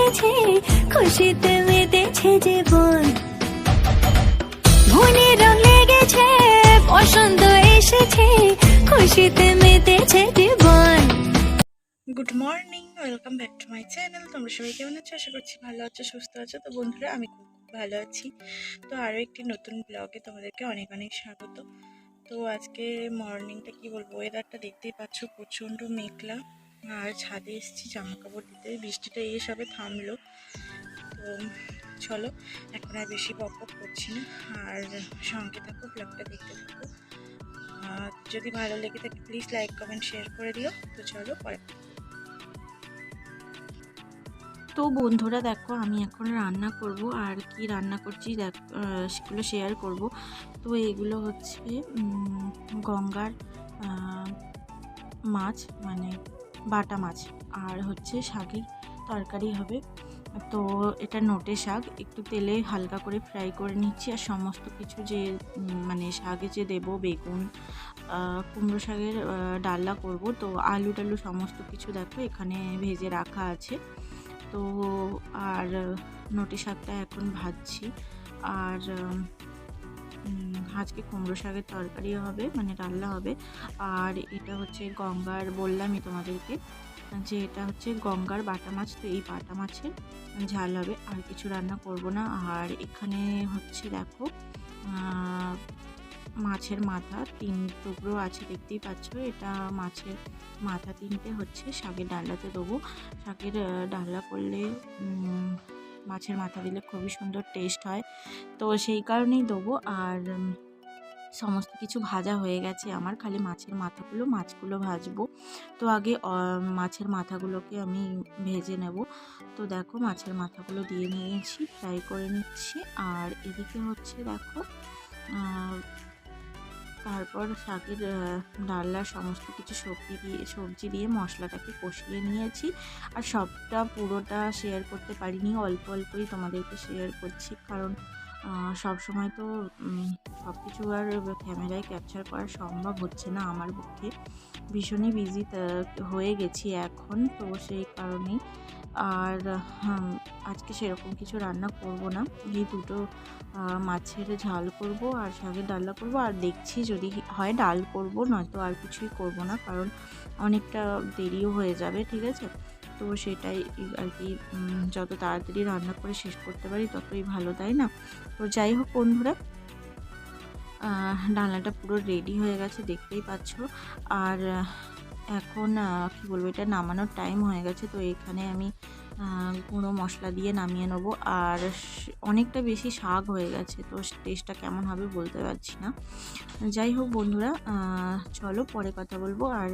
এসেছে, খুশিতে মেতেছে জীবন। মনে রং লেগেছে, বসন্ত এসেছে, খুশিতে মেতেছে জীবন। Good morning welcome back to my channel তোমরা সবাই কেমন আছো? আশা করছি ভালো আছো, সুস্থ আছো। তো বন্ধুরা, আমি ভালো আছি। তো আরও একটি নতুন ব্লগে তোমাদেরকে অনেক অনেক স্বাগত। তো আজকে মর্নিংটা কি বলব? ওয়েদারটা দেখতেই পাচ্ছ প্রচণ্ড মেঘলা। আর ছাদে এসেছি জামা কাপড় দিতে। বৃষ্টিটা এই সবে থামলো। তো চলো, এখন আর বেশি বক করছি না। আর সঙ্গে থাকো ব্লগটা দেখতে থাকো। আর যদি ভালো লেগে থাকে প্লিজ লাইক কমেন্ট শেয়ার করে দিও। তো চলো, পরে তো বন্ধুরা, দেখো, আমি এখন রান্না করব। আর কি রান্না করছি, দেখ সেগুলো শেয়ার করব। তো এগুলো হচ্ছে গঙ্গার মাছ মানে বাটা মাছ আর হচ্ছে শাকের তরকারি হবে। তো এটা নোটে শাক, একটু তেলে হালকা করে ফ্রাই করে নিচ্ছি আর সমস্ত কিছু যে মানে শাকে যে দেবো, বেগুন কুমড়ো শাকের ডালনা করব। তো আলু টালু সমস্ত কিছু দেখো, এখানে ভেজে রাখা আছে। তো আর নটি শাকটা এখন ভাজছি। আর আজকে কুমড়ো শাকের তরকারি হবে মানে রান্না হবে। আর এটা হচ্ছে গঙ্গার, বললামই তোমাদেরকে, যে এটা হচ্ছে গঙ্গার বাটা মাছ, তো এই বাটা মাছের ঝাল হবে, আর কিছু রান্না করব না। আর এখানে হচ্ছে দেখো মাছের মাথা, তিন টুকরো আছে দেখতেই পাচ্ছ। এটা মাছের মাথা তিনটে হচ্ছে, শাকের ডালনাতে দেবো। শাকের ডালনা করলে মাছের মাথা দিলে খুবই সুন্দর টেস্ট হয়। তো সেই কারণেই দেবো। আর সমস্ত কিছু ভাজা হয়ে গেছে আমার। খালি মাছের মাথাগুলো, মাছগুলো ভাজবো। তো আগে মাছের মাথাগুলোকে আমি ভেজে নেব। তো দেখো মাছের মাথাগুলো দিয়ে নিয়েছি, ফ্রাই করে নিচ্ছি। আর এদিকে হচ্ছে দেখো তারপর শাকের ডালনা সমস্ত কিছু সবজি দিয়ে সবজি দিয়ে মশলাটাকে কষিয়ে নিয়েছি। আর সবটা পুরোটা শেয়ার করতে পারিনি, অল্প অল্পই তোমাদেরকে শেয়ার করছি। কারণ সব সময় তো সব কিছু আর ক্যামেরায় ক্যাপচার করা সম্ভব হচ্ছে না আমার পক্ষে। ভীষণই বিজি হয়ে গেছি এখন, তো সেই কারণেই। আর আজকে সেরকম কিছু রান্না করব না। এই দুটো মাছের ঝাল করব আর শাকের ডালনা করব। আর দেখছি যদি হয় ডাল করব, নয়তো আর কিছুই করব না, কারণ অনেকটা দেরিও হয়ে যাবে, ঠিক আছে? তো সেটাই আর কি যত তাড়াতাড়ি রান্না করে শেষ করতে পারি ততই ভালো, তাই না? তো যাই হোক বন্ধুরা ডালনাটা পুরো রেডি হয়ে গেছে দেখতেই পাচ্ছ। আর এখন কি বলব, এটা নামানোর টাইম হয়ে গেছে, তো এখানে আমি গুঁড়ো মশলা দিয়ে নামিয়ে নেব। আর অনেকটা বেশি শাক হয়ে গেছে, তো টেস্টটা কেমন হবে বলতে পারছি না। যাই হোক বন্ধুরা চলো পরে কথা বলব। আর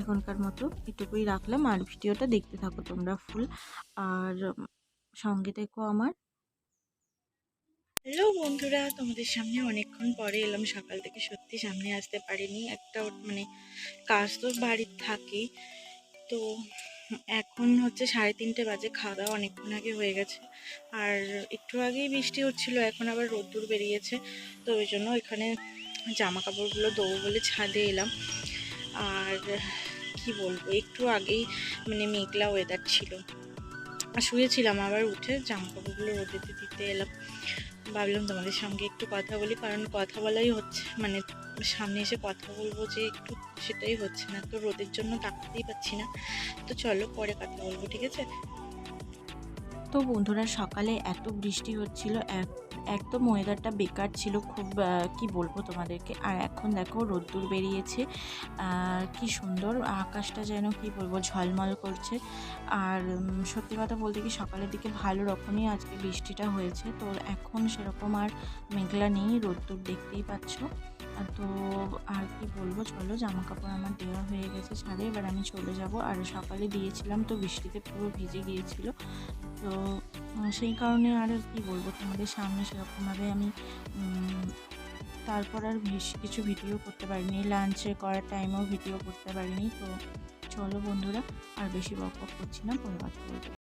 এখনকার মতো এটুকুই রাখলাম। আর ভিডিওটা দেখতে থাকো তোমরা ফুল। আর সঙ্গে দেখো আমার। হ্যালো বন্ধুরা, তোমাদের সামনে অনেকক্ষণ পরে এলাম। সকাল থেকে সত্যি সামনে আসতে পারিনি। একটা মানে কাজ তো বাড়ির থাকে। তো এখন হচ্ছে সাড়ে তিনটে বাজে। খাওয়া দাওয়া অনেকক্ষণ আগে হয়ে গেছে। আর একটু আগেই বৃষ্টি হচ্ছিল, এখন আবার রোদ্দুর বেরিয়েছে। তো ওই জন্য এখানে জামা কাপড়গুলো দেবো বলে ছাদে এলাম। আর, কি বলব, একটু আগেই মানে মেঘলা ওয়েদার ছিল। আর শুয়েছিলাম আবার উঠে জামা কাপড়গুলো রোদেতে দিতে এলাম। ভাবলাম তোমাদের সঙ্গে একটু কথা বলি, কারণ কথা বলাই হচ্ছে মানে সামনে এসে কথা বলব যে একটু, সেটাই হচ্ছে না। তো রোদের জন্য তাকাতেই পাচ্ছি না। তো চলো পরে কথা বলব, ঠিক আছে? তো বন্ধুরা সকালে এত বৃষ্টি হচ্ছিল এক একদম ওয়েদারটা বেকার ছিল খুব কি বলব তোমাদেরকে? আর এখন দেখো রোদ্দুর বেরিয়েছে কি সুন্দর আকাশটা যেন, কি বলব, ঝলমল করছে। আর সত্যি কথা বলতে কি সকালের দিকে ভালো রকমই আজকে বৃষ্টিটা হয়েছে। তো এখন সেরকম আর মেঘলা নেই, রোদ্দুর দেখতেই পাচ্ছ। তো, আর কি বলব, চলো জামা কাপড় আমার দেওয়া হয়ে গেছে ছাদে, এবার আমি চলে যাব। আর সকালে দিয়েছিলাম তো বৃষ্টিতে পুরো ভিজে গিয়েছিল। তো সেই কারণে আর কি বলব, তোমাদের সামনে সেরকমভাবে আমি তারপর আর বেশ কিছু ভিডিও করতে পারিনি। লাঞ্চে করার টাইমেও ভিডিও করতে পারিনি। তো চলো বন্ধুরা, আর বেশি বক বক করছি না পরে কথা বলব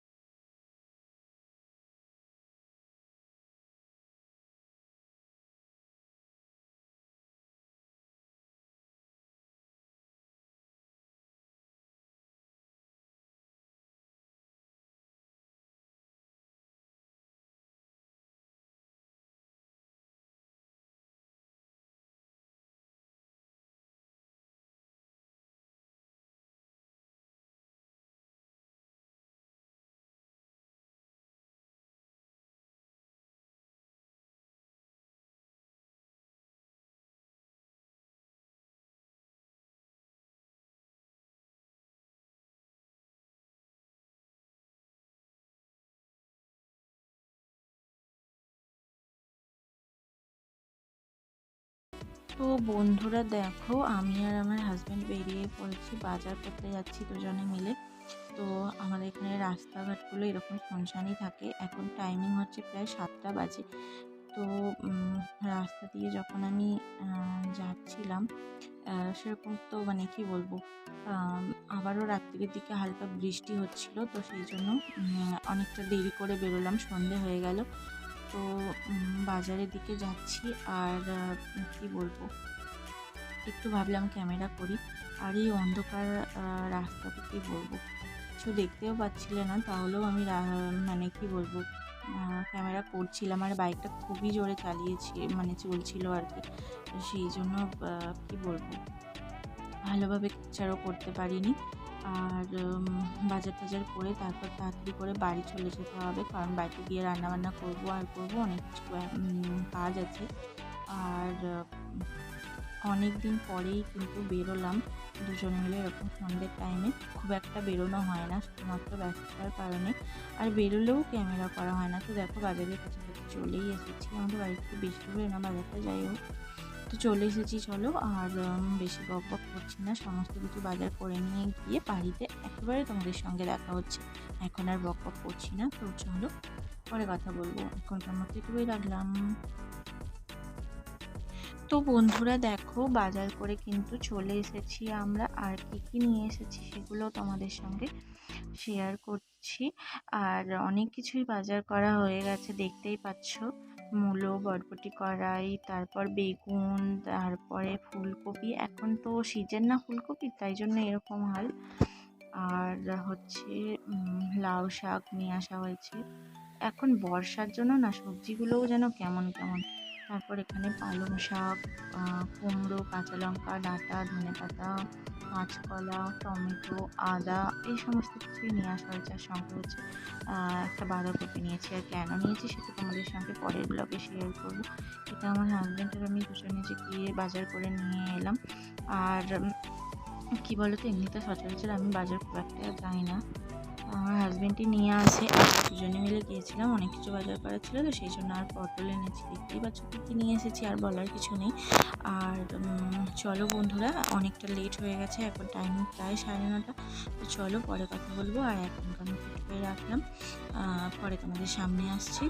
তো বন্ধুরা দেখো, আমি আর আমার হাজব্যান্ড বেরিয়ে পড়েছি, বাজার করতে যাচ্ছি দুজনে মিলে। তো আমাদের এখানে রাস্তাঘাটগুলো এরকম শুনশানই থাকে। এখন টাইমিং হচ্ছে প্রায় সাতটা বাজে। তো রাস্তা দিয়ে যখন আমি যাচ্ছিলাম সেরকম তো মানে কি বলব আবারও রাত্রির দিকে হালকা বৃষ্টি হচ্ছিল। তো সেই জন্য অনেকটা দেরি করে বেরোলাম, সন্ধে হয়ে গেল। তো বাজারের দিকে যাচ্ছি আর কি বলব? একটু ভাবলাম ক্যামেরা করি। আর এই অন্ধকার রাস্তাতে কি বলব? কিছু দেখতেও পাচ্ছিলে না, তাহলেও আমি মানে কি বলব ক্যামেরা করছিলাম। আর বাইকটা খুবই জোরে চালিয়েছি মানে চলছিল আর কি। সেই জন্য কি বলব? ভালোভাবে ক্যাপচারও করতে পারিনি। আর বাজার টাজার করে তারপর তাড়াতাড়ি করে বাড়ি চলে যেতে হবে। কারণ বাড়িতে গিয়ে রান্নাবান্না করব আর করব, অনেক কিছু কাজ আছে। আর অনেক দিন পরেই কিন্তু বেরোলাম। দুজনে মিলে এরকম সন্ধ্যের টাইমে খুব একটা বেরোনো হয় না, শুধুমাত্র ব্যস্ততার কারণে। আর বেরোলেও ক্যামেরা করা হয় না। তো দেখো, বাজারের কাছাকাছি চলেই এসেছি। আমাদের বাড়ি থেকে বেশি দূরে না, বাজারটা যাই হোক। তো চলে এসেছি, চলো। আর বেশি বক বক করছি না। সমস্ত কিছু বাজার করে নিয়ে গিয়ে বাড়িতে একেবারে তোমাদের সঙ্গে দেখা হচ্ছে। এখন আর বক করছি না। তো চলো, পরে কথা বলব। এখনকার মতো এটুকুই রাখলাম। তো বন্ধুরা, দেখো, বাজার করে কিন্তু চলে এসেছি আমরা। আর কি কি নিয়ে এসেছি সেগুলো তোমাদের সঙ্গে শেয়ার করছি। আর অনেক কিছুই বাজার করা হয়ে গেছে, দেখতেই পাচ্ছ। মূলো, বরবটি কড়াই, তারপর বেগুন, তারপরে ফুলকপি। এখন তো সিজন না ফুলকপি, তাই জন্য এরকম হাল। আর হচ্ছে লাউ শাক নিয়ে আসা হয়েছে। এখন বর্ষার জন্য না সবজিগুলোও যেন কেমন কেমন। তারপর এখানে পালং শাক কুমড়ো, কাঁচা লঙ্কা, ডাঁটা ধনে পাতা কাঁচকলা টমেটো, আদা এই সমস্ত কিছুই নিয়ে আসা হয়েছে আর সঙ্গে হচ্ছে একটা বাঁধাকপি নিয়েছি আর কেন নিয়েছি। সেটা তোমাদের সঙ্গে পরের ব্লগে শেয়ার করব। এটা আমার হাজব্যান্ড আর আমি দুজনে যে গিয়ে বাজার করে নিয়ে এলাম। আর কি বলতো, এমনিতে সচরাচর আমি বাজার খুব একটা যাই না। আমার হাজব্যান্ডটি নিয়ে আসে। দুজনে মিলে গিয়েছিলাম, অনেক কিছু বাজার করার ছিল তো সেই জন্য আর পটল এনেছি। দেখতেই পাচ্ছ কী কী নিয়ে এসেছি, আর বলার কিছু নেই। আর চলো বন্ধুরা, অনেকটা লেট হয়ে গেছে, এখন টাইম প্রায় সাড়ে নটা। তো চলো পরে কথা বলব, আর এখনকার মতো রাখলাম। পরে তোমাদের সামনে আসছি।